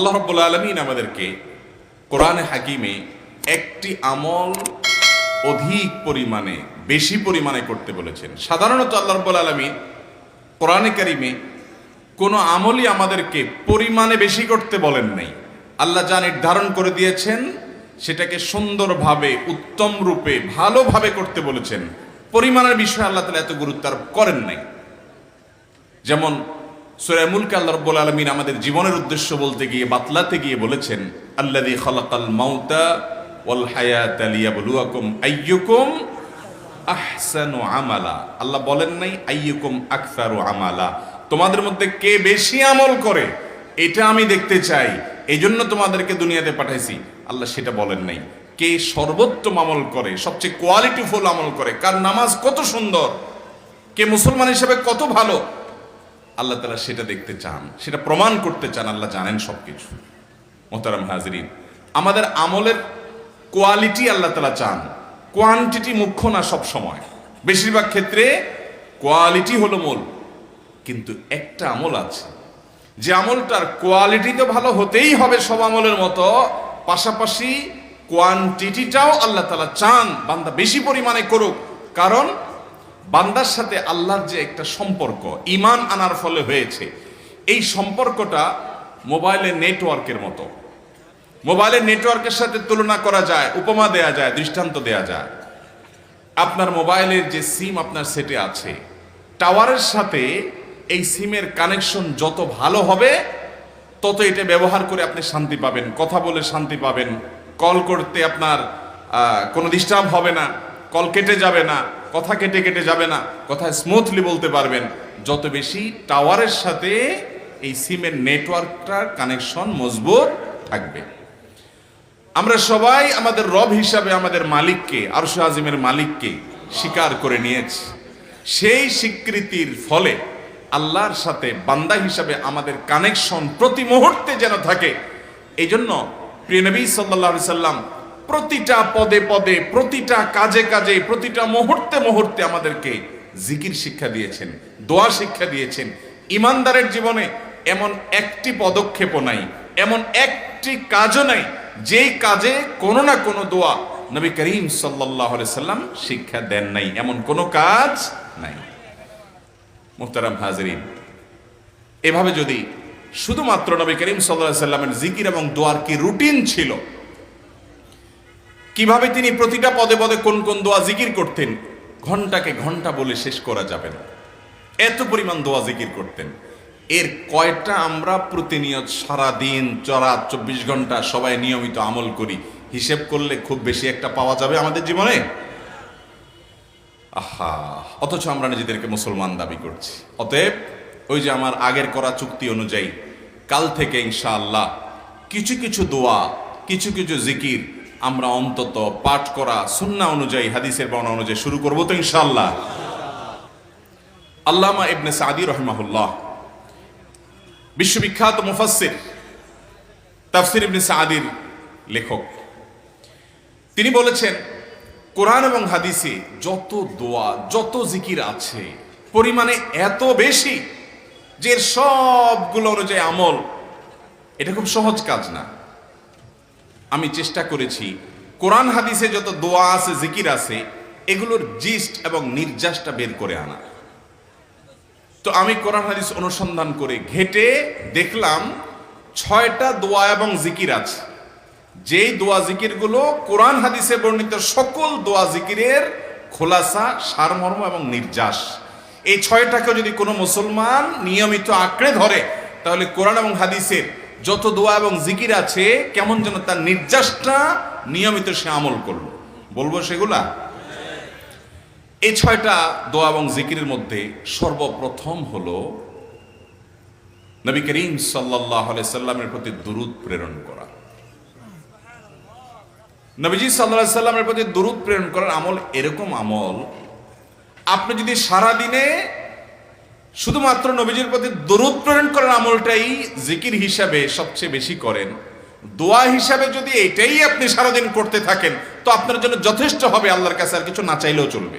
আল্লাহ রব্বুল আলমিন আমাদেরকে কোরআনে হাকিমে একটি আমল অধিক পরিমাণে, বেশি পরিমাণে করতে বলেছেন। সাধারণত আল্লাহ রব্বুল আলমিন কোরআনে কারিমে কোনো আমলই আমাদেরকে পরিমাণে বেশি করতে বলেন নাই। আল্লাহ যা নির্ধারণ করে দিয়েছেন, সেটাকে সুন্দরভাবে, উত্তম রূপে, ভালোভাবে করতে বলেছেন। পরিমাণের বিষয়ে আল্লাহ তালা এত গুরুত্ব আরোপ করেন নাই। যেমন সুরামুলকে আল্লাহ রব্বুল আলমিন আমাদের জীবনের উদ্দেশ্য বলতে গিয়ে, বাতলাতে গিয়ে বলেছেন আল্লাদি খলাকাল মাউতা ওয়াল হায়াত লিয়াবলুয়াকুম আইয়ুকুম আহসানু আমালা। আল্লাহ বলেন নাই, আইয়ুকুম আকসারু আমালা। তোমাদের মধ্যে কে বেশি আমল করে, এটা আমি দেখতে চাই এই জন্য তোমাদেরকে দুনিয়াতে পাঠাইছি। আল্লাহ সেটা বলেন নাই। কে সর্বোত্তম আমল করে, সবচেয়ে কোয়ালিটিফুল আমল করে, কার নামাজ কত সুন্দর, কে মুসলমান হিসেবে কত ভালো আল্লাহ তালা সেটা দেখতে চান, সেটা প্রমাণ করতে চান, আল্লাহ জানেন সবকিছু। মোহতারাম হাজরিন, আমাদের আমলের কোয়ালিটি আল্লাহ তালা চান, কোয়ান্টিটি মুখ্য না সব সময়। বেশিরভাগ ক্ষেত্রে কোয়ালিটি হলো মূল, কিন্তু একটা আমল আছে। যে আমলটার কোয়ালিটি তো ভালো হতেই হবে সব আমলের মতো, পাশাপাশি কোয়ান্টিটিটাও আল্লাহ তালা চান, বান্দা বেশি পরিমাণে করুক। কারণ বান্দার সাথে আল্লাহর যে একটা সম্পর্ক ইমান আনার ফলে হয়েছে। এই সম্পর্কটা মোবাইলের নেটওয়ার্কের মতো। মোবাইলের নেটওয়ার্কের সাথে তুলনা করা যায়, উপমা দেয়া যায়, দৃষ্টান্ত দেয়া যায়। আপনার মোবাইলের যে সিম আপনার সেটে আছে, টাওয়ারের সাথে এই সিমের কানেকশন যত ভালো হবে, তত এটা ব্যবহার করে আপনি শান্তি পাবেন। কথা বলে শান্তি পাবেন। কল করতে আপনার কোনো ডিস্টার্ব হবে না, কল কেটে যাবে না। কথা কেটে কেটে যাবে না, কথা স্মুথলি বলতে পারবেন। যত বেশি টাওয়ারের সাথে এই সিমের নেটওয়ার্কটার কানেকশন মজবুত থাকবে। আমরা সবাই আমাদের রব হিসাবে আমাদের মালিককে, আরশ আজিমের মালিককে স্বীকার করে নিয়েছি। সেই স্বীকৃতির ফলে আল্লাহর সাথে বান্দা হিসাবে আমাদের কানেকশন প্রতি মুহূর্তে যেন থাকে এই জন্য প্রিয় নবী সাল্লাহ সাল্লাম প্রতিটা পদে পদে, প্রতিটা কাজে কাজে, প্রতিটা মুহূর্তে মুহূর্তে আমাদেরকে জিকির শিক্ষা দিয়েছেন, দোয়া শিক্ষা দিয়েছেন। ইমানদারের জীবনে এমন একটি পদক্ষেপও নাই, এমন একটি কাজও নাই, যেই কাজে কোনো না কোনো দোয়া নবী করিম সাল্লাম শিক্ষা দেন নাই, এমন কোনো কাজ নাই। মুহতারাম হাজরিন, এভাবে যদি শুধুমাত্র নবী করিম সাল্লাহ সাল্লামের জিকির এবং দোয়ার কি রুটিন ছিল কীভাবে তিনি প্রতিটা পদে পদে কোন কোন দোয়া জিকির করতেন? ঘন্টাকে ঘণ্টা বলে শেষ করা যাবে না। এত পরিমাণ দোয়া জিকির করতেন। এর কয়টা আমরা প্রতিনিয়ত সারা দিন চড়া চব্বিশ ঘণ্টা সবাই নিয়মিত আমল করি? হিসেব করলে খুব বেশি একটা পাওয়া যাবে আমাদের জীবনে? আহা, অথচ আমরা নিজেদেরকে মুসলমান দাবি করছি। অতএব, ওই যে আমার আগের করা চুক্তি অনুযায়ী, কাল থেকে ইনশাআল্লাহ কিছু কিছু দোয়া, কিছু কিছু জিকির আমরা অন্তত পাঠ করা সুন্না অনুযায়ী, হাদিসের বর্ণনা অনুযায়ী শুরু করব তো ইনশাআল্লাহ। আল্লামা ইবনে সাদি রহমাহুল্লাহ, বিশ্ববিখ্যাত মুফাসসির, তাফসির ইবনে সাদির লেখক। তিনি বলেছেন, কোরআন এবং হাদিসে যত দোয়া, যত জিকির আছে, পরিমাণে এত বেশি যে সবগুলো অনুযায়ী আমল, এটা খুব সহজ কাজ না। আমি চেষ্টা করেছি। কোরআন হাদিসে যত দোয়া আছে, জিকির আছে, এগুলোর জিস্ট এবং নির্যাসটা বের করে আনা। তো আমি কোরআন হাদিস অনুসন্ধান করে ঘেটে দেখলাম ছয়টা দোয়া এবং জিকির আছে। যেই দোয়া জিকিরগুলো কোরআন হাদিসে বর্ণিত সকল দোয়া জিকিরের খোলাসা, সারমর্ম এবং নির্যাস। এই ছয়টাকে যদি কোনো মুসলমান নিয়মিত আঁকড়ে ধরে, তাহলে কোরআন এবং হাদিসের যত দোয়া এবং জিকির আছে, কেমন যেন তার নির্যাসটা নিয়মিত সে আমল করল। বলব সেগুলা? এই ছয়টা দোয়া এবং জিকিরের মধ্যে সর্বপ্রথম হল, নবী করিম সাল্লাহ সাল্লামের প্রতি দুরুদ প্রেরণ করা। নবীজি সাল্লাহ সাল্লামের প্রতি দুরুদ প্রেরণ করার আমল এরকম আমল, আপনি যদি সারা দিনে শুধুমাত্র নবীজির প্রতি দরুদ প্রেরণ করার আমলটাই জিকির হিসাবে সবচেয়ে বেশি করেন। দোয়া হিসাবে যদি এটাই আপনি সারাদিন করতে থাকেন, তো আপনার জন্য যথেষ্ট হবে, আল্লাহর কাছে আর কিছু না চাইলেও চলবে।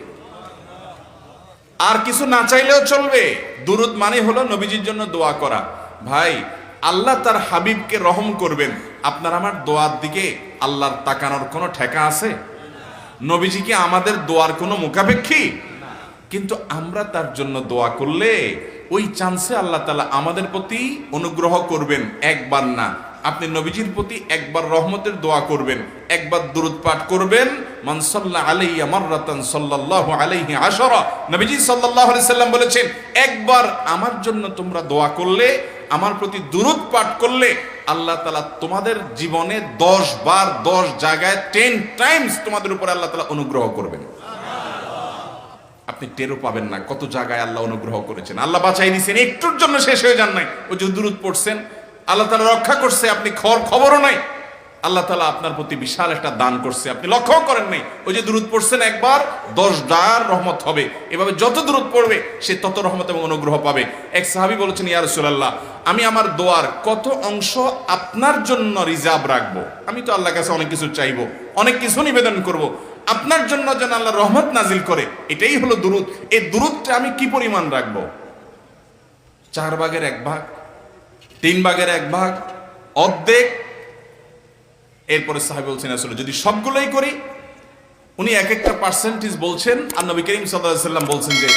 আর কিছু না চাইলেও চলবে। দুরুদ মানে হলো নবীজির জন্য দোয়া করা। ভাই, আল্লাহ তার হাবিবকে রহম করবেন। আপনার আমার দোয়ার দিকে আল্লাহর তাকানোর কোনো ঠেকা আছে? নবীজি কি আমাদের দোয়ার কোনো মুখাপেক্ষী? কিন্তু আমরা তার জন্য দোয়া করলে ওই চান্সে আল্লাহ তালা আমাদের প্রতি অনুগ্রহ করবেন, একবার না। আপনি নবীজির প্রতি একবার রহমতের দোয়া করবেন, একবার দুরুদ পাঠ করবেন। মানসাল্লা আলাইয়া মাররাতান সাল্লাল্লাহু আলাইহি আশরা। নবীজি সাল্লাল্লাহু আলাইহি সাল্লাম বলেছেন, একবার আমার জন্য তোমরা দোয়া করলে, আমার প্রতি দুরুদ পাঠ করলে, আল্লাহ তালা তোমাদের জীবনে দশ বার দশ জায়গায় টেন টাইমস তোমাদের উপরে আল্লাহ তালা অনুগ্রহ করবেন। আপনি টেরও পাবেন না, কত জায়গায় আল্লাহ অনুগ্রহ করেছেন। আল্লাহ বাঁচাই দিয়েছেন একটুর জন্য শেষ হয়ে যান নাই। ওই যে দূরত পড়ছেন, আল্লাহ তালা রক্ষা করছে, আপনি খবর, খবরও নাই। আল্লাহ তালা আপনার প্রতি বিশাল একটা দান করছে, আপনি লক্ষ্য করেন নাই। ওই যে দূরত পড়ছেন একবার, দশ ডার রহমত হবে। এভাবে যত দূরত পড়বে, সে তত রহমত এবং অনুগ্রহ পাবে। এক সাহাবি বলেছেন, ইয়া রাসূলুল্লাহ, আমি আমার দোয়ার কত অংশ আপনার জন্য রিজার্ভ রাখব? আমি তো আল্লাহ কাছে অনেক কিছু চাইব, অনেক কিছু নিবেদন করব। আপনার জন্য যেন আল্লাহ রহমত নাজিল করে, এটাই হলো দুরুদ। এই দুরুদটা আমি কি পরিমাণ রাখব? চার ভাগের এক ভাগ, তিন ভাগের এক ভাগ, অর্ধেক। এরপরে সাহেব বলছেন আসলে যদি সবগুলোই করি? উনি এক একটা পার্সেন্টেজ বলছেন, আর নবী করিম সাল্লাম বলছেন যে,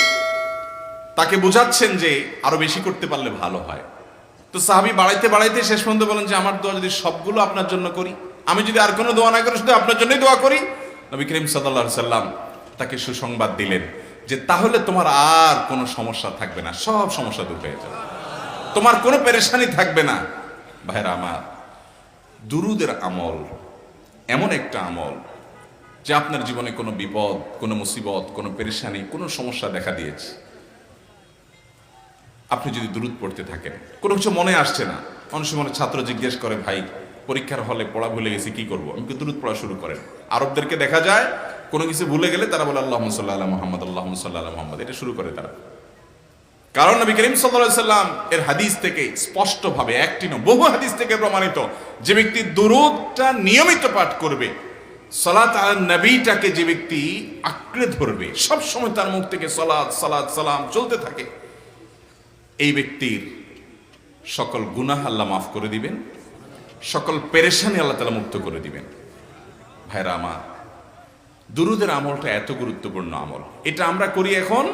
তাকে বোঝাচ্ছেন যে, আরও বেশি করতে পারলে ভালো হয়। তো সাহাবি বাড়াইতে বাড়াইতে শেষ পর্যন্ত বলেন যে, আমার দোয়া যদি সবগুলো আপনার জন্য করি, আমি যদি আর কোনো দোয়া না করি, শুধু আপনার জন্যই দোয়া করি নবী করিম সাল্লাহ সাল্লাম তাকে সুসংবাদ দিলেন যে তাহলে তোমার আর কোনো সমস্যা থাকবে না, সব সমস্যা দূর হয়ে যাবে। তোমার কোনো পেরেশানি থাকবে না। ভাইরা আমার, দুরুদের আমল এমন একটা আমল যে আপনার জীবনে কোনো বিপদ, কোনো মুসিবত, কোনো পেরেশানি, কোনো সমস্যা দেখা দিয়েছে। আপনি যদি দূরত পড়তে থাকেন, কোনো কিছু মনে আসছে না। অনেক সময় ছাত্র জিজ্ঞেস করে, ভাই পরীক্ষার হলে পড়া ভুলে গেছি, কি করব? আমি কি দূরত পড়া শুরু করেন। আরবদেরকে দেখা যায়, কোনো কিছু ভুলে গেলে তারা বলে আল্লাহ সাল্লাহ মোহাম্মদ আল্লাহ সাল্লাহ মোহাম্মদ। এটা শুরু করে তারা। কারণ নবী করিম সাল্লাম এর হাদিস থেকে স্পষ্টভাবে, একটি বহু হাদিস থেকে প্রমাণিত যে ব্যক্তি দুরুদটা নিয়মিত পাঠ করবে, সলাত আল নবীটাকে যে ব্যক্তি আঁকড়ে ধরবে সব সময় তার মুখ থেকে সলাদ সালাদ সালাম চলতে থাকে। এই ব্যক্তির সকল গুনাহ আল্লাহ মাফ করে দিবেন। সকল পেরেশানি আল্লাহ তালা মুক্ত করে দিবেন। ভাইরা আমার, দুরুদের আমলটা এত গুরুত্বপূর্ণ আমল। এটা আমরা করি এখন,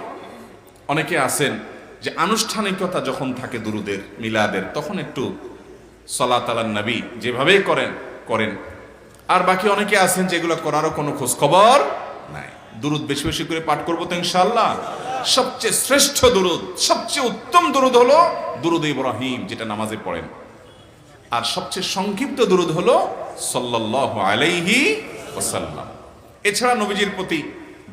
অনেকে আছেন যে আনুষ্ঠানিকতা যখন থাকে দুরুদের, মিলাদের, তখন একটু সলাত আলান নবী যেভাবে করেন করেন। আর বাকি অনেকে আছেন যেগুলো করারও কোনো খোঁজ খবর নাই। দুরুদ বেশি বেশি করে পাঠ করব তো ইনশাল্লাহ সবচেয়ে শ্রেষ্ঠ দুরুদ, সবচেয়ে উত্তম দুরুদ হলো দুরুদ ইব্রাহিম, যেটা নামাজে পড়েন। আর সবচেয়ে সংক্ষিপ্ত দুরুদ হলো সাল্লাল্লাহু আলাইহি ওয়াসাল্লাম। এছাড়া নবীজির প্রতি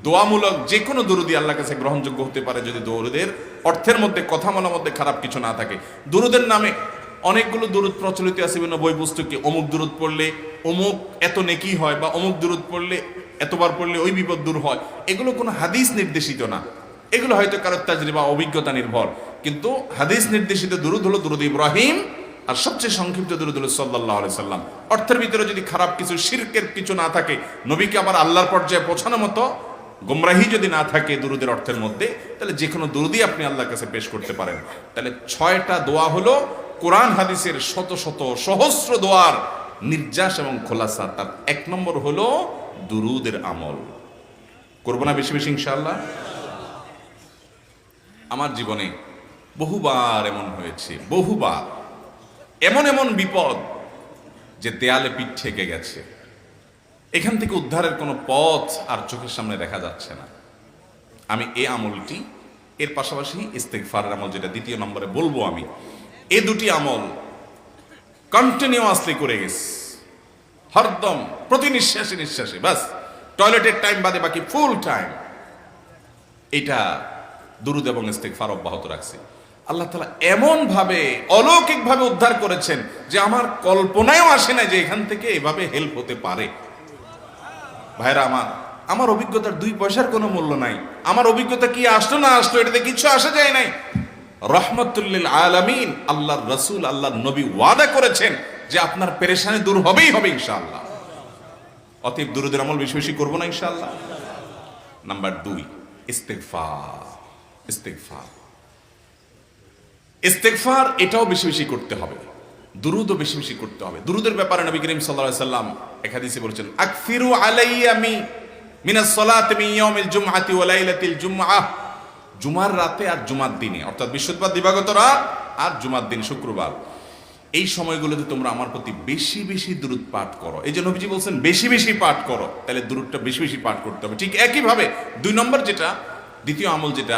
দোয়ামূলক যে কোনো দুরুদি আল্লাহর কাছে গ্রহণযোগ্য হতে পারে যদি দৌরুদের অর্থের মধ্যে, কথা বলার মধ্যে খারাপ কিছু না থাকে। দুরুদের নামে অনেকগুলো দুরুদ প্রচলিত আছে, বিভিন্ন বই পুস্তকে অমুক দুরুদ পড়লে অমুক এত নেকি হয় বা অমুক দুরুদ পড়লে এতবার পড়লে ওই বিপদ দূর হয়। এগুলো কোনো হাদিস নির্দেশিত না। এগুলো হয়তো কারোর তাজরিবা অভিজ্ঞতা নির্ভর। কিন্তু হাদিস নির্দেশিত দুরুদ হলো দুরুদ ইব্রাহিম আর সবচেয়ে সংক্ষিপ্ত দুরুদ হলো সাল্লাহ আলি সাল্লাম। অর্থের ভিতরে যদি খারাপ কিছু, শিরকের কিছু না থাকে, নবীকে আবার আল্লাহর পর্যায়ে পৌঁছানোর মতো গোমরাহি যদি না থাকে দুরুদের অর্থের মধ্যে, তাহলে যে কোনো দুরুদি আপনি আল্লাহর কাছে পেশ করতে পারেন। তাহলে ছয়টা দোয়া হলো কোরআন, হাদিসের শত শত সহস্র দোয়ার নির্যাস এবং খোলাসা। তার এক নম্বর হলো দুরুদের আমল। করব না বেশি বেশি ইনশাআল্লাহ? আমার জীবনে বহুবার এমন হয়েছে, বহুবার। এমন এমন বিপদ যে দেয়ালে পিঠ ঠেকে গেছে। এখান থেকে উদ্ধারের কোনো পথ আর চোখের সামনে দেখা যাচ্ছে না। আমি এ আমলটি, এর পাশাপাশি ইস্তেকফারের আমল, যেটা দ্বিতীয় নম্বরে বলব আমি, এ দুটি আমল কন্টিনিউয়াসলি করে গেছে। হরদম প্রতি নিঃশ্বাসে নিঃশ্বাসে বাস টয়লেটের টাইম বাদে বাকি ফুল টাইম এটা দুরুদ এবং ইস্তেকফার অব্যাহত রাখছে। আল্লাহ তালা এমন ভাবে অলৌকিক ভাবে উদ্ধার করেছেন যে আমার কল্পনায়ও আসে না যে এখান থেকে এভাবে হেল্প হতে পারে। ভাইরা আমার আমার অভিজ্ঞতার দুই পয়সার কোনো মূল্য নাই। আমার অভিজ্ঞতা কি আসলো না আসলো এটাতে কিছু আসা যায় নাই। রহমতুল্লিল আলামিন আল্লাহর রসুল, আল্লাহর নবী ওয়াদা করেছেন যে আপনার পেরেশানি দূর হবেই হবে ইনশাআল্লাহ। অতএব দুরুদের আমল বেশি বেশি করব না ইনশাআল্লাহ। নাম্বার দুই ইস্তেকফার ইস্তেকফার ইস্তেকফার এটাও বেশি বেশি করতে হবে। দুরুদও বেশি বেশি করতে হবে। দুরুদের ব্যাপারে নবী করিম আলাইহি সাল্লাম একাদিসে বলেছেন, আকফিরু আলাইয়া মি মিনাস সালাতি ইয়াউমিল জুমআতি ওয়া লাইলাতিল জুমআহ জুমার রাতে আর জুমার দিনে, অর্থাৎ বৃহস্পতিবার দিবাগত রাত আর জুমার দিন শুক্রবার। এই সময়গুলোতে তোমরা আমার প্রতি বেশি বেশি দূরত পাঠ করো। এই যে নবীজি বলছেন, বেশি বেশি পাঠ করো। তাহলে দূরতটা বেশি বেশি পাঠ করতে হবে। ঠিক একইভাবে দুই নম্বর যেটা, দ্বিতীয় আমল যেটা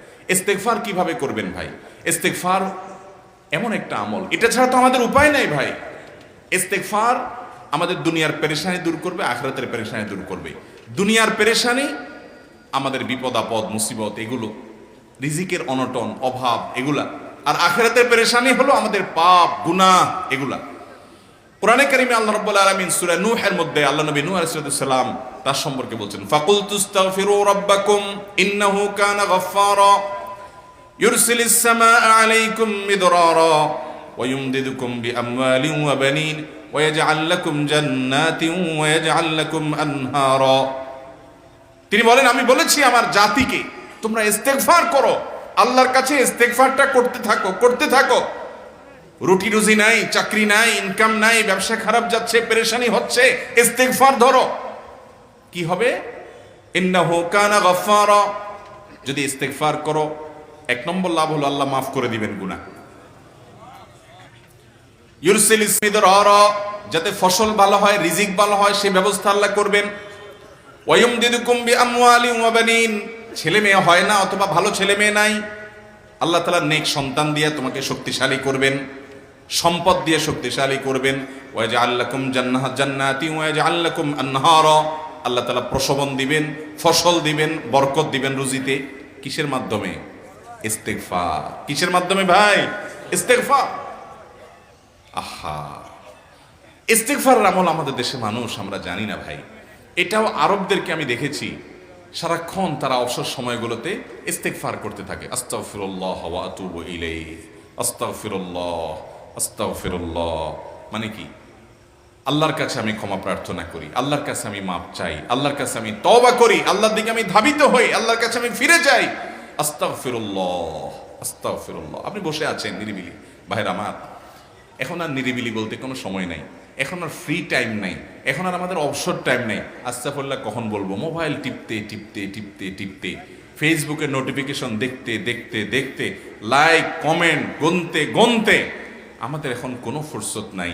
ইস্তেকফার কীভাবে করবেন ভাই? ইস্তেকফার এমন একটা আমল। এটা ছাড়া তো আমাদের উপায় নাই ভাই। ইস্তেকফার আমাদের দুনিয়ার পেরেশানি দূর করবে, আখরাতের পেরেশানি দূর করবে। দুনিয়ার পেরেশানি, আমাদের বিপদ, আপদ, মুসিবত, এগুলো, রিজিকের অনটন, অভাব, এগুলা। আর আখেরাতের পেরেশানি হলো আমাদের পাপ, গুনাহ, এগুলা। কোরআনে কারিমে আল্লাহ রাব্বুল আলামিন সূরা নুহের মধ্যে আল্লাহ নবী নূহ আলাইহিস সালাম তার সম্পর্কে বলছেন ফাকুল তুস্তাগফিরু রাব্বাকুম ইন্নাহু কানা গাফফারা ইউরসিলিস সামাআ আলাইকুম মিদরারা ويمددكم بأموال وبنين ويجعل لكم جنات ويجعل لكم أنهارا তিনি বলেন আমি বলেছি আমার জাতিকে তোমরা ইস্তেগফার করো আল্লাহর কাছে ইস্তেগফারটা করতে থাকো করতে থাকো রুটি রুজি নাই চাকরি নাই ইনকাম নাই ব্যবসা খারাপ যাচ্ছে পেরেশানি হচ্ছে ইস্তেগফার ধরো কি হবে? যদি ইস্তেগফার করো, এক নম্বর লাভ হলো আল্লাহ মাফ করে দিবেন গুনাহ। ইউরসিল ইসমিদরারা, যাতে ফসল ভালো হয়, রিজিক ভালো হয়, সে ব্যবস্থা আল্লাহ করবেন। ওয়ায়ুমদিদুকুম বিআমওয়ালিন ওয়া বানিন। ছেলে মেয়ে হয় না, অথবা ভালো ছেলে মেয়ে নাই। আল্লাহ তাআলা নেক সন্তান দিয়ে তোমাকে শক্তিশালী করবেন। সম্পদ দিয়ে শক্তিশালী করবেন। ওয়াজআল লাকুম জান্নাহ জান্নাতি, ওয়াজআল লাকুম আনহারা। আল্লাহ তাআলা প্রসবন দিবেন, ফসল দিবেন, বরকত দিবেন রুজিতে। কিসের মাধ্যমে? ইস্তেগফার। কিসের মাধ্যমে ভাই? ইস্তেগফার। আহা। ইস্তেগফার আমল আমাদের দেশে মানুষ, আমরা জানি না ভাই। এটাও আরবদেরকে আমি দেখেছি, সারাক্ষণ তারা অবসর সময়গুলোতে ইস্তেগফার করতে থাকে। আস্তাগফিরুল্লাহ ওয়া আতুবু ইলাইহি। আস্তাগফিরুল্লাহ আস্তাগফিরুল্লাহ। মানে কি? আল্লাহর কাছে আমি ক্ষমা প্রার্থনা করি, আল্লাহর কাছে আমি মাপ চাই, আল্লাহর কাছে আমি তওবা করি, আল্লাহর দিকে আমি ধাবিত হই, আল্লাহর কাছে আমি ফিরে যাই। আস্তাগফিরুল্লাহ আস্তাগফিরুল্লাহ। আপনি বসে আছেন নিরিবিলি। ভাইরা আমার, এখন আর নিরিবিলি বলতে কোনো সময় নাই। এখন আর ফ্রি টাইম নাই। এখন আর আমাদের অবসর টাইম নাই। আস্তাফুল্লাহ কখন বলব? মোবাইল টিপতে টিপতে টিপতে টিপতে। ফেসবুকের নোটিফিকেশন দেখতে দেখতে দেখতে। লাইক কমেন্ট গুনতে গুনতে। আমাদের এখন কোনো ফুরসত নাই।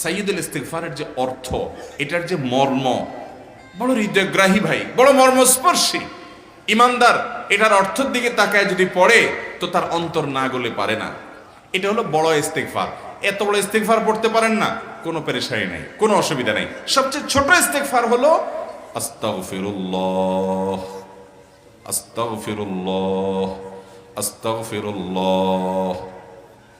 সাইয়দুল ইস্তেকফারের যে অর্থ, এটার যে মর্ম, বড় হৃদয়গ্রাহী ভাই, বড় মর্মস্পর্শী। ইমানদার, এটার অর্থের দিকে তাকায় যদি পড়ে, তো তার অন্তর না গলে পারে না। এটা হলো বড় ইস্তেকফার এত বড় ইস্তেকফার পড়তে পারেন না, কোনো পেরেশানি নাই, কোনো অসুবিধা নাই। সবচেয়ে ছোট ইস্তেকফার হলো, আস্তাগফিরুল্লাহ আস্তাগফিরুল্লাহ আস্তাগফিরুল্লাহ।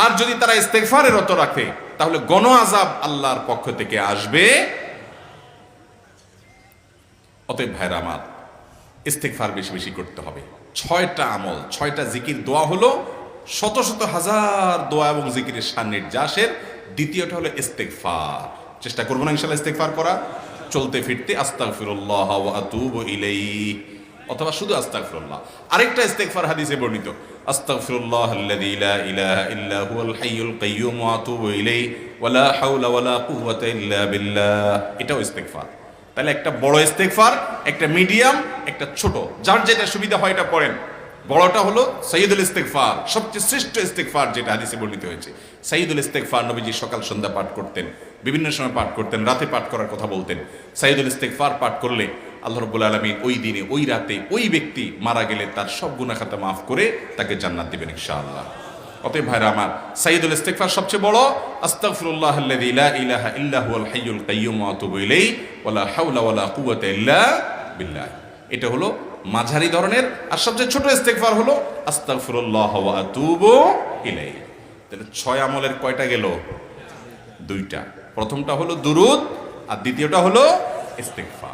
আর যদি তারা ইস্তেগফারে রত রাখে, তাহলে গণ আজাব আল্লাহর পক্ষ থেকে আসবে। অতএব ভাইরা আমার, ইস্তেগফার বেশি বেশি করতে হবে। ছয়টা আমল, ছয়টা জিকির দোয়া হলো, শত শত হাজার দোয়া এবং জিকিরের সান্নির্যাসের দ্বিতীয়টা হলো ইস্তেগফার। চেষ্টা করব না ইনশাল্লাহ ইস্তেগফার করা। চলতে ফিরতে আস্তাগফিরুল্লাহ ওয়া আতুবু অথবা শুধু আস্তাগফিরুল্লাহ। আরেকটা হাদিসে বর্ণিত তাহলে একটা বড় একটা মিডিয়াম, একটা ছোট। যার যেটা সুবিধা হয় এটা পড়েন। বড়টা হলো সৈয়দুল ইস্তেগফার, সবচেয়ে শ্রেষ্ঠ ইস্তেগফার যেটা হাদিসে বর্ণিত হয়েছে। সৈয়দুল ইস্তেগফার নবীজি সকাল, সন্ধ্যা পাঠ করতেন, বিভিন্ন সময় পাঠ করতেন, রাতে পাঠ করার কথা বলতেন। সাইদুল ইস্তেগফার পাঠ করলে আল্লাহ রব্বুল আলমী ওই দিনে, ওই রাতে ওই ব্যক্তি মারা গেলে তার সব গুণা খাতা মাফ করে তাকে জান্নাত দিবেন ইনশাআল্লাহ। অতএব ভাইরা আমার সাইদুল ইস্তেগফার সবচেয়ে বড় আস্তাগফিরুল্লাহ আল্লাযী ইলাহা ইল্লা হুয়াল হাইয়ুল কাইয়্যুম ওয়া আতুবু ইলাইহি, ওয়া লা হাওলা ওয়া লা কুওয়াতা ইল্লা বিল্লাহ। এটা হলো মাঝারি ধরনের, আর সবচেয়ে ছোট ইস্তেগফার হলো আস্তাগফিরুল্লাহ ওয়া আতুবু ইলাইহি। তাহলে ছয় আমলের কয়টা গেল? দুইটা। প্রথমটা হলো দুরুদ, আর দ্বিতীয়টা হলো ইস্তেগফার।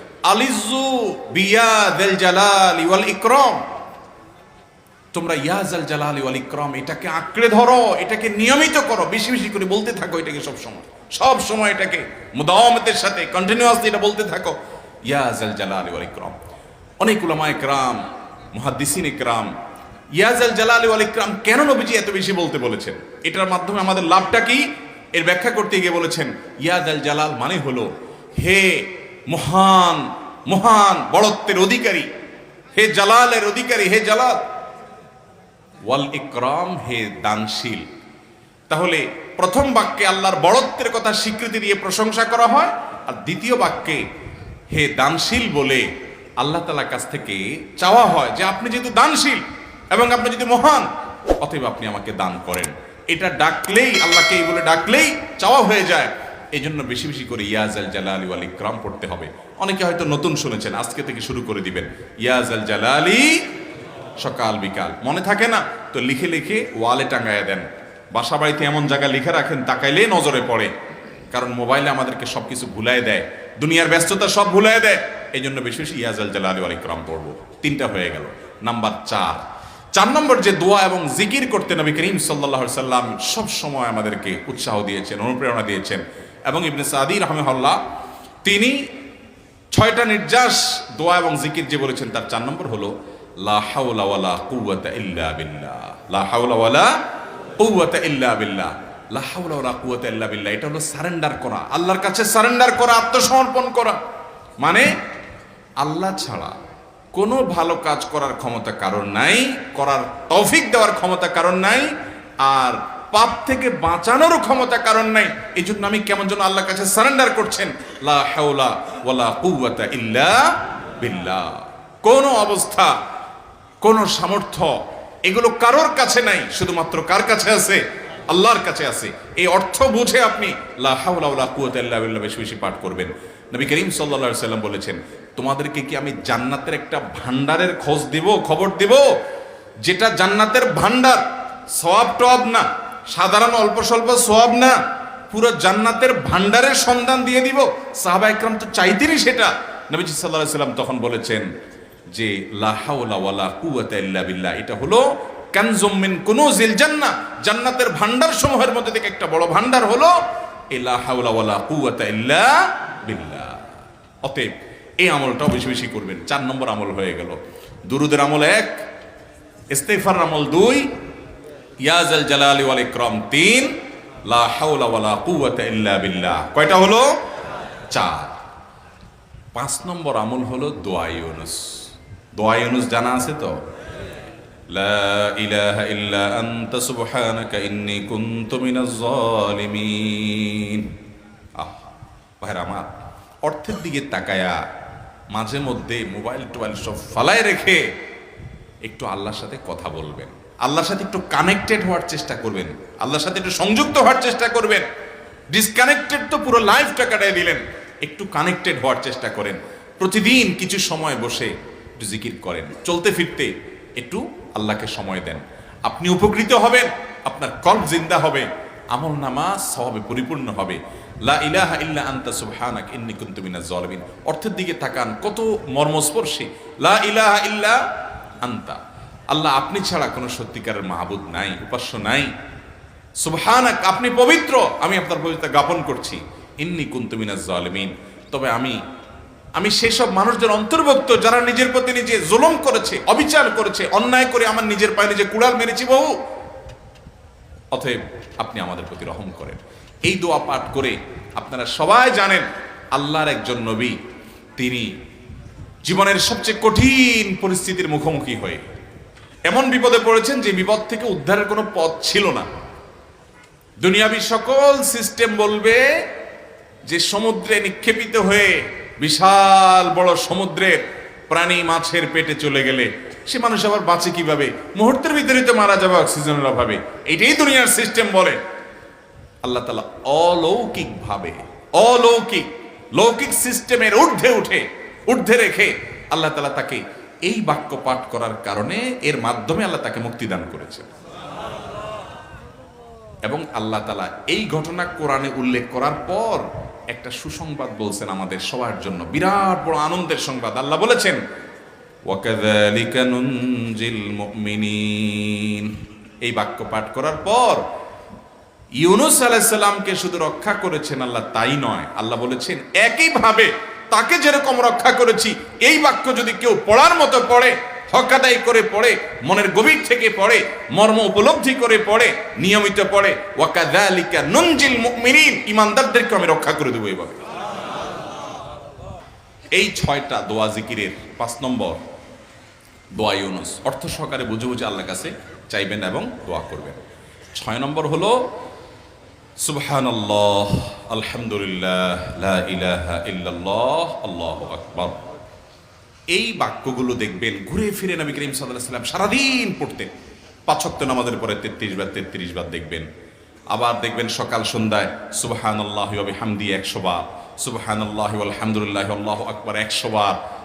আলিজু বিয়াদাল জালালি ওয়াল ইকরাম। তোমরা ইয়াজাল জালালি ওয়াল ইকরাম, এটাকে আঁকড়ে ধরো, এটাকে নিয়মিত করো, বেশি বেশি করে বলতে থাকো এটাকে সব সময়। সব সময় এটাকে মুদাওয়ামতের সাথে কন্টিনিউয়াসলি এটা বলতে থাকো। ইয়াজাল জালালি ওয়াল ইকরাম। অনেক উলামা ইকরাম মুহাদ্দিসিন ইকরাম ইয়াজাল জালালি ওয়াল ইকরাম কেন নবীজি এত বেশি বলতে বলেছেন? এটার মাধ্যমে আমাদের লাভটা কি? এর ব্যাখ্যা করতে গিয়ে বলেছেন ইয়াজাল জালাল মানে হলো, হে মহান মহান বড়ত্বের অধিকারী। হে জালালের অধিকারী, হে জালাল। ওয়াল ইকরাম, হে দানশীল। তাহলে প্রথম বাক্যে আল্লাহর বড়ত্বের কথা স্বীকৃতি দিয়ে প্রশংসা করা হয়, আর দ্বিতীয় বাক্যে হে দানশীল বলে আল্লাহ তালার কাছ থেকে চাওয়া হয় যে আপনি যেহেতু দানশীল এবং আপনি যদি মহান, অতএব আপনি আমাকে দান করেন। এটা ডাকলেই, আল্লাহকে এই বলে ডাকলেই চাওয়া হয়ে যায়। এই জন্য বেশি বেশি করে ইয়াজ আল জালালি ওয়াল ইকরাম পড়তে হবে। অনেকে হয়তো নতুন শুনেছেন, আজকে থেকে শুরু করে দিবেন। ইয়াজ আল জালালি, সকাল বিকাল। মনে থাকে না? তো লিখে লিখে ওয়ালে টাঙ্গায় দেন। বাসা বাড়িতে এমন জায়গায় লিখে রাখেন, তাকাইলেই নজরে পড়ে। কারণ মোবাইলে আমাদেরকে সবকিছু ভুলাই দেয়। দুনিয়ার ব্যস্ততা সব ভুলাই দেয়। এই জন্য বেশি বেশি ইয়াজ আল জালালি ওয়াল ইকরাম পড়ব। তিনটা হয়ে গেল। নাম্বার চার। চার নম্বর যে দোয়া এবং জিকির করতে নবী করিম সাল্লাহ সাল্লাম সব সময় আমাদেরকে উৎসাহ দিয়েছেন, অনুপ্রেরণা দিয়েছেন। এবং ইবনে সাদি রহমহল্লা তিনি ছয়টা নির্যাস, দোয়া এবং জিকির যে বলেছেন, তার চার নম্বর হলো এটা হলো সারেন্ডার করা। আল্লাহর কাছে সারেন্ডার করা, আত্মসমর্পণ করা। মানে আল্লাহ ছাড়া কোনো ভালো কাজ করার ক্ষমতা কারণ নাই, করার তৌফিক দেওয়ার ক্ষমতা কারণ নাই, আর পাপ থেকে বাঁচানোরও ক্ষমতা কারণ নাই। এই জন্য আমি কেমন যেন আল্লাহর কাছে সারেন্ডার করছেন। লা হাওলা ওয়ালা কুওয়াতা ইল্লা বিল্লাহ। কোন অবস্থা, কোন সামর্থ্য এগুলো কারোর কাছে নাই, শুধুমাত্র কার কাছে আছে? আল্লাহর কাছে আছে। এই অর্থ বুঝে আপনি লা হাওলা ওয়ালা কুওয়াতা ইল্লা বিল্লাহ বেশি বেশি পাঠ করবেন। নবী করিম আলাইহি সাল্লাম বলেছেন, তোমাদেরকে কি আমি জান্নাতের একটা ভান্ডারের খোঁজ দিব, খবর দিব? যেটা জান্নাতের ভান্ডার সওয়াব টব না সাধারণ অল্প স্বল্প সোয়াব না, পুরো জান্নাতের ভান্ডারের সন্ধান দিয়ে দিব। সাহাবা একরাম তো চাইতেনই সেটা। নবীজি সাল্লাহ সাল্লাম তখন বলেছেন যে কুয়াতা বিল্লাহ, এটা হলো কানজুম মিন কুনুজিল জান্নাহ জান্নাতের ভান্ডার সমূহের মধ্যে থেকে একটা বড় ভান্ডার হলো বিল্লাহ। অতএব এই আমলটাও বেশি বেশি করবেন। চার নম্বর আমল হয়ে গেল। দুরুদের আমল এক ইস্তেফার আমল দুই ইয়াজাল জালালি ওয়াল ইকরাম, তিন, লা হাওলা ওয়ালা কুওয়াতা ইল্লা বিল্লাহ। কয়টা হলো? চার। পাঁচ নম্বর আমল হলো দোয়া ইউনুস। দোয়া ইউনুস জানা আছে তো? লা ইলাহা ইল্লা আনতা সুবহানাকা ইন্নী কুনতু মিনাজ জালিমিন। আহ, ভাইরা আমার, অর্থের দিকে তাকায়া মাঝে মধ্যে মোবাইল টোবাইল সব ফালায় রেখে একটু আল্লাহর সাথে কথা বলবেন। আল্লাহর সাথে একটু কানেক্টেড হওয়ার চেষ্টা করবেন। আল্লাহর সাথে একটু সংযুক্ত হওয়ার চেষ্টা করবেন। ডিসকানেক্টেড তো পুরো লাইফটা কাটাই দিলেন। একটু কানেক্টেড হওয়ার চেষ্টা করেন। প্রতিদিন কিছু সময় বসে একটু জিকির করেন। চলতে ফিরতে একটু আল্লাহকে সময় দেন। আপনি উপকৃত হবেন, আপনার কল্প জিন্দা হবে, আমল নামা সবে পরিপূর্ণ হবে। লা ইলাহা ইল্লা আনতা সুবহানাক, ইন্নী কুনতু মিনাজ জালিমিন। অর্থের দিকে তাকান, কত মর্মস্পর্শী। লা ইলাহা ইল্লা আন্তা। আল্লাহ আপনি ছাড়া কোনো সত্যিকারের মাহবুদ নাই, উপাস্য নাই। সুবহানাক, আপনি পবিত্র। আমি আপনার পবিত্রতা জ্ঞাপন করছি। ইন্নি কুনতু মিনাজ জালিমিন। তবে আমি আমি সেসব মানুষদের অন্তর্ভুক্ত যারা নিজের প্রতি নিজে জুলুম করেছে, অবিচার করেছে, অন্যায় করে আমার নিজের পায়ে নিজে কুড়াল মেরেছি বহু। অতএব আপনি আমাদের প্রতি রহম করেন। এই দোয়া পাঠ করে আপনারা সবাই জানেন, আল্লাহর একজন নবী, তিনি জীবনের সবচেয়ে কঠিন পরিস্থিতির মুখোমুখি হয়ে এমন বিপদে পড়েছেন যে বিপদ থেকে উদ্ধারের কোনো পথ ছিল না। দুনিয়াবি সকল সিস্টেম বলবে যে সমুদ্রে নিক্ষেপিত হয়ে বিশাল বড় সমুদ্রের প্রাণী মাছের পেটে চলে গেলে সে মানুষ আবার বাঁচে কীভাবে? মুহূর্তের ভিতরে তো মারা যাবে অক্সিজেনের অভাবে। এটাই দুনিয়ার সিস্টেম বলে। আল্লাহ তালা অলৌকিক ভাবে অলৌকিক, লৌকিক সিস্টেমের ঊর্ধ্বে উঠে, ঊর্ধ্বে রেখে আল্লাহ তালা তাকে এই বাক্য পাঠ করার কারণে এর মাধ্যমে আল্লাহ তাকে মুক্তিদান করেছেন। এবং আল্লাহ তালা এই ঘটনা কোরআনে উল্লেখ করার পর একটা সুসংবাদ বলছেন আমাদের সবার জন্য। বিরাট বড় আনন্দের সংবাদ। আল্লাহ বলেছেন এই বাক্য পাঠ করার পর ইউনুস আলাইসাল্লামকে শুধু রক্ষা করেছেন আল্লাহ, তাই নয়। আল্লাহ বলেছেন, একইভাবে তাকে যেরকম রক্ষা করেছি, এই বাক্য যদি কেউ পড়ার মতো পড়ে, হকাদাই করে পড়ে, মনের গভীর থেকে পড়ে, মর্ম উপলব্ধি করে পড়ে, নিয়মিত পড়ে ওয়াকাদালিকা নুনজিল মুমিনিন ইমানদারদেরকে আমি রক্ষা করে দেবো এভাবে। এই ছয়টা দোয়া জিকিরের পাঁচ নম্বর দোয়া ইউনুস। অর্থ সহকারে বুঝে বুঝে আল্লাহর কাছে চাইবেন এবং দোয়া করবেন। ছয় নম্বর হলো সুবহানাল্লাহ, আলহামদুলিল্লাহ, লা ইলাহা ইল্লাল্লাহ, আল্লাহু আকবার। এই বাক্যগুলো দেখবেন ঘুরে ফিরে নবী করিম আলাইহি সাল্লাম সারাদিন পড়তেন। পাঁচক্ত নামাজের পরে তেত্রিশ বার তেত্রিশ বার দেখবেন। আবার দেখবেন সকাল সন্ধ্যায়, সুবহানাল্লাহ ওয়া বিহামদি একশো বার, সুবহানাল্লাহ আলহামদুলিল্লাহ আল্লাহু আকবার একশো বার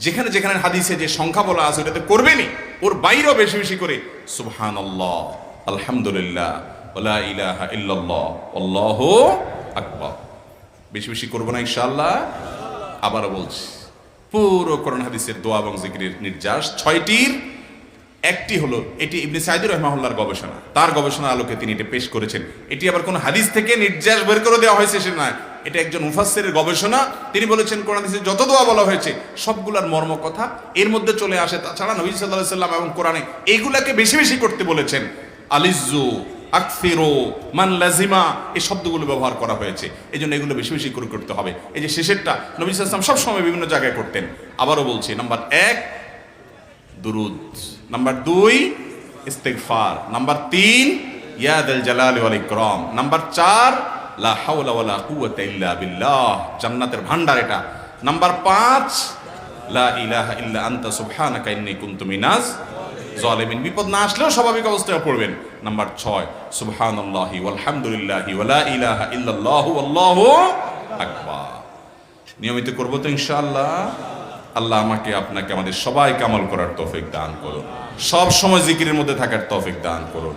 যেখানে যেখানে হাদিসে যে সংখ্যা বলা আছে, ওটাতে করবেনই। ওর বাইরেও বেশি বেশি করে সুবহান আল্লাহ আলহামদুলিল্লাহ ওলা ইলাহা ইল্লাল্লাহ, আল্লাহু আকবার। বেশি বেশি করব না, ইনশাআল্লাহ। আবারও বলছি, পুরো করোনা হাদিসের দোয়া এবং জিকিরের নির্যাস ছয়টির। একটি হলো, এটি ইবনে সাইদুর রহমাহুল্লাহর গবেষণা। তার গবেষণার আলোকে তিনি এটা পেশ করেছেন। এটি আবার কোন হাদিস থেকে নির্যাস বের করে দেওয়া হয়েছে সে নয়। এটা একজন মুফাসসিরের গবেষণা। তিনি বলেছেন, কোরআন হাদিসে যত দোয়া বলা হয়েছে, সবগুলার মর্ম কথা এর মধ্যে চলে আসে। তাছাড়া নবী আলাইহি সাল্লাম এবং কোরআনে এইগুলাকে বেশি বেশি করতে বলেছেন। আলিজু আকফিরো মান লাজিমা, এই শব্দগুলো ব্যবহার করা হয়েছে। এই জন্য এগুলো বেশি বেশি করে করতে হবে। এই যে শেষেরটা, নবী সাল্লাম সবসময় বিভিন্ন জায়গায় করতেন। আবারও বলছি, নাম্বার এক, দুরুদ। নাম্বার দুই, ইস্তেগফার। নাম্বার তিন ইয়াদুল জালাল ওয়াল ইকরাম। নাম্বার চার বিল্লাহ। জান্নাতের ভান্ডার এটা। নাম্বার পাঁচ, লা ইলাহা বিপদ না আসলেও স্বাভাবিক অবস্থায় পড়বেন। নাম্বার ছয় ইলাহা নিয়মিত করব তো ইনশাআল্লাহ। আল্লাহ আমাকে, আপনাকে, আমাদের সবাই কামল করার তৌফিক দান করুন। সব সময় জিকিরের মধ্যে থাকার তৌফিক দান করুন।